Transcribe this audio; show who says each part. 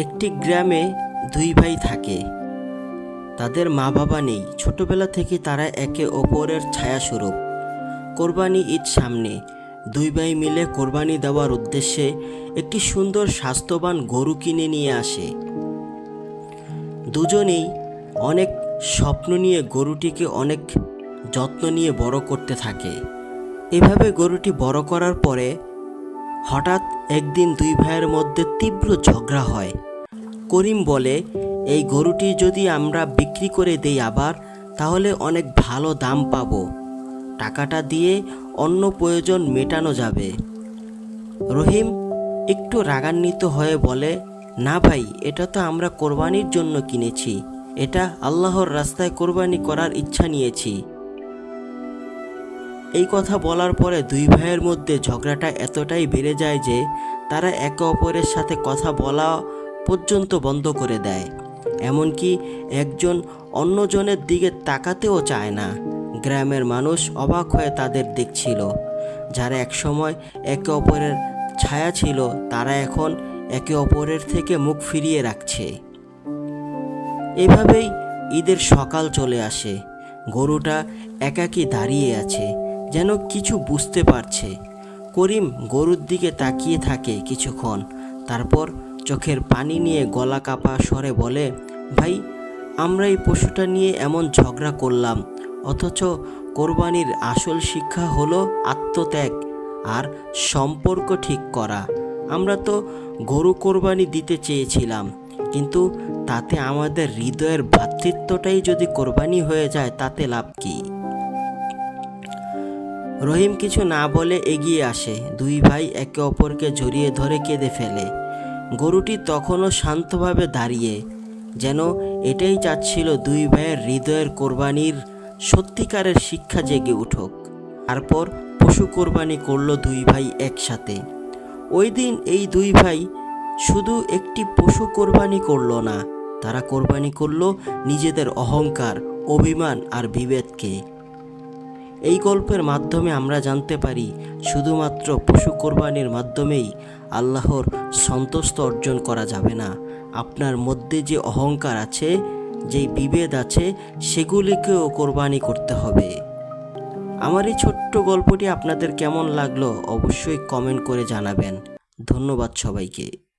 Speaker 1: একটি গ্রামে দুই ভাই থাকে। তাদের মা বাবা নেই। ছোটবেলা থেকে তারা একে অপরের ছায়াস্বরূপ। কোরবানি ঈদ সামনে। দুই ভাই মিলে কোরবানি দেওয়ার উদ্দেশ্যে একটি সুন্দর স্বাস্থ্যবান গরু কিনে নিয়ে আসে। দুজনেই অনেক স্বপ্ন নিয়ে গরুটিকে অনেক যত্ন নিয়ে বড় করতে থাকে। এভাবে গরুটি বড় করার পরে হঠাৎ একদিন দুই ভাইয়ের মধ্যে তীব্র ঝগড়া হয়। করিম বলে, এই গরুটি যদি আমরা বিক্রি করে দেই আবার, তাহলে অনেক ভালো দাম পাবো। টাকাটা দিয়ে অন্য প্রয়োজন মেটানো যাবে। রহিম একটু রাগান্বিত হয়ে বলে, না ভাই, এটা তো আমরা কোরবানির জন্য কিনেছি। এটা আল্লাহর রাস্তায় কোরবানি করার ইচ্ছা নিয়েছি। এই কথা বলার পরে দুই ভাইয়ের মধ্যে ঝগড়াটা এতটাই বেড়ে যায় যে, তারা একে অপরের সাথে কথা বলা পর্যন্ত বন্ধ করে দেয়। এমনকি একজন অন্যজনের দিকে তাকাতেও চায় না। গ্রামের মানুষ অবাক হয়ে তাদের দেখছিল। যারা একসময় একে অপরের ছায়া ছিল, তারা এখন একে অপরের থেকে মুখ ফিরিয়ে রাখছে। এভাবেই ঈদের সকাল চলে আসে। গরুটা একাকী দাঁড়িয়ে আছে, যেন কিছু বুঝতে পারছে। করিম গরুর দিকে তাকিয়ে থাকে কিছুক্ষণ, তারপর চোখের পানি নিয়ে গলা কাপা স্বরে বলে, ভাই, আমরা এই পশুটা নিয়ে এমন ঝগড়া করলাম, অথচ কোরবানির আসল শিক্ষা হলো আত্মত্যাগ আর সম্পর্ক ঠিক করা। আমরা তো গরু কোরবানি দিতে চেয়েছিলাম, কিন্তু তাতে আমাদের হৃদয়ের ভ্রাতৃত্বটাই যদি কোরবানি হয়ে যায়, তাতে লাভ কী? রহিম কিছু না বলে এগিয়ে আসে। দুই ভাই একে অপরকে জড়িয়ে ধরে কেঁদে ফেলে। গরুটি তখনও শান্তভাবে দাঁড়িয়ে, যেন এটাই চাচ্ছিল দুই ভাইয়ের হৃদয়ের কোরবানির সত্যিকারের শিক্ষা জেগে উঠুক। তারপর পশু কোরবানি করল দুই ভাই একসাথে। ওই দিন এই দুই ভাই শুধু একটি পশু কোরবানি করল না, তারা কোরবানি করল নিজেদের অহংকার, অভিমান আর বিভেদকে এই গল্পের মাধ্যমে আমরা জানতে পারি, শুধুমাত্র পশু কোরবানির মাধ্যমেই আল্লাহর সন্তুষ্ট অর্জন করা যাবে না। আপনার মধ্যে যে অহংকার আছে, যেই বিভেদ আছে, সেগুলিকেও কোরবানি করতে হবে। আমার এই ছোট্ট গল্পটি আপনাদের কেমন লাগল অবশ্যই কমেন্ট করে জানাবেন। ধন্যবাদ সবাইকে।